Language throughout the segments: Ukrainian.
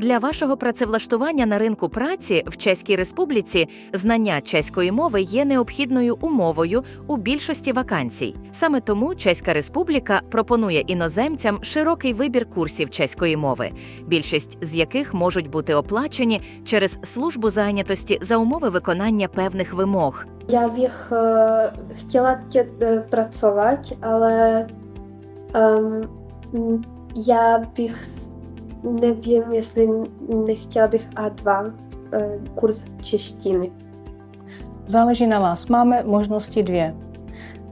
Для вашого працевлаштування на ринку праці в Чеській Республіці знання чеської мови є необхідною умовою у більшості вакансій. Саме тому Чеська Республіка пропонує іноземцям широкий вибір курсів чеської мови, більшість з яких можуть бути оплачені через службу зайнятості за умови виконання певних вимог. Bych uh, chtěla tě uh, pracovat, ale um, m, já bych s- nevím, jestli nechtěla bych A2 uh, kurz češtiny. Záleží na vás. Máme možnosti dvě.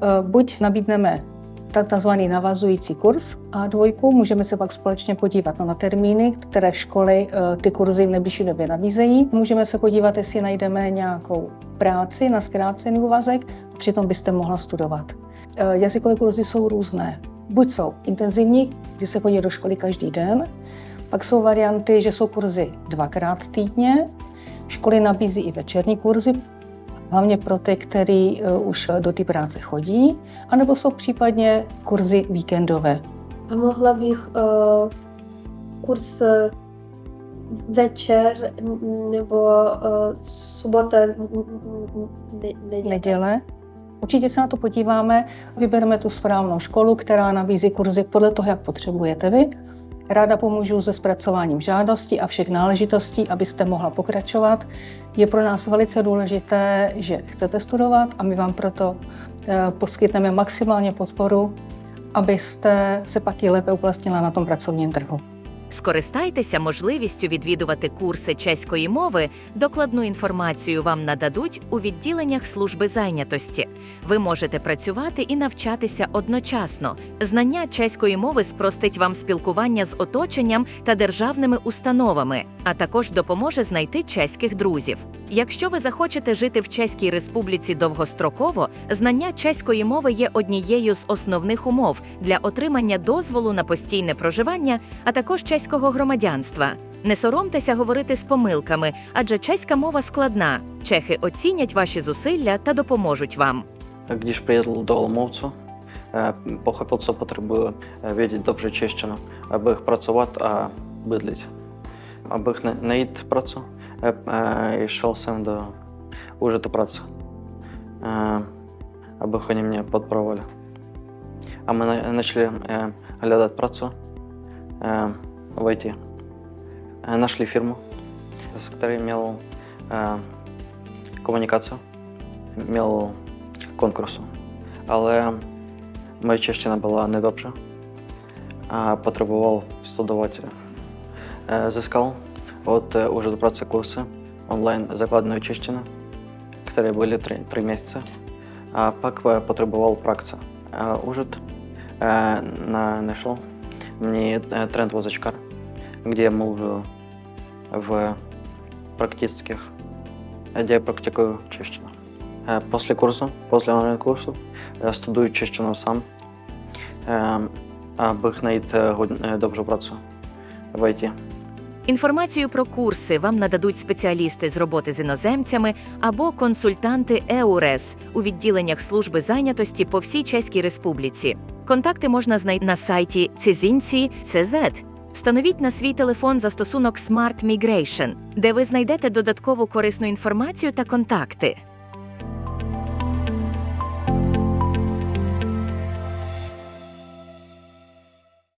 Eh, Buď nabídneme tak takzvaný navazující kurz A2, můžeme se pak společně podívat na termíny, které školy eh, ty kurzy v nejbližší době nabízejí. Můžeme se podívat, jestli najdeme nějakou práci na zkrácený úvazek, přitom byste mohla studovat. Eh, Jazykové kurzy jsou různé. Buď jsou intenzivní, kdy se chodí do školy každý den, pak jsou varianty, že jsou kurzy dvakrát týdně, Školy nabízí i večerní kurzy, hlavně pro ty, kteří uh, už do té práce chodí, anebo jsou případně kurzy víkendové. A mohla bych uh, kurz uh, večer nebo uh, sobota, neděle. Neděle. Určitě se na to podíváme, vybereme tu správnou školu, která nabízí kurzy podle toho, jak potřebujete vy. Ráda pomůžu se zpracováním žádosti a všech náležitostí, abyste mohla pokračovat. Je pro nás velice důležité, že chcete studovat a my vám proto eh, poskytneme maximálně podporu, abyste se pak i lépe uplatnila na tom pracovním trhu. Скористайтеся можливістю відвідувати курси чеської мови. Докладну інформацію вам нададуть у відділеннях служби зайнятості. Ви можете працювати і навчатися одночасно. Знання чеської мови спростить вам спілкування з оточенням та державними установами, а також допоможе знайти чеських друзів. Якщо ви захочете жити в Чеській Республіці довгостроково, знання чеської мови є однією з основних умов для отримання дозволу на постійне проживання, а також чеського громадянства. Не соромтеся говорити з помилками, адже чеська мова складна. Чехи оцінять ваші зусилля та допоможуть вам. Když приїздив до Оломовцю, е, pochopil, co potřebuji vědět dobře češtinu, abych pracovat a bydlet. Abych ne- najít práci, e, e, šel jsem do úřadu práce, e, abych oni mě podporovali. A my v IT. E, Našli firmu, s kterou měl e, komunikaci, měl konkursu. Але моя чещина була недобра. А потребував студувати. Е, Зіскав от е, уже до праці курси онлайн закладної чещини, які були три, три місяці. А пак потребував уже е, на, знайшов мені е, тренд возочкар, де я можу в практических, де я практикую чещину. Е, Після курсу, після онлайн-курсу, я студую чещину сам, аби знайти добру працю в ІТ. Інформацію про курси вам нададуть спеціалісти з роботи з іноземцями або консультанти ЕУРЕС у відділеннях служби зайнятості по всій Чеській Республіці. Контакти можна знайти на сайті cizinci.cz. Встановіть на свій телефон застосунок Smart Migration, де ви знайдете додаткову корисну інформацію та контакти.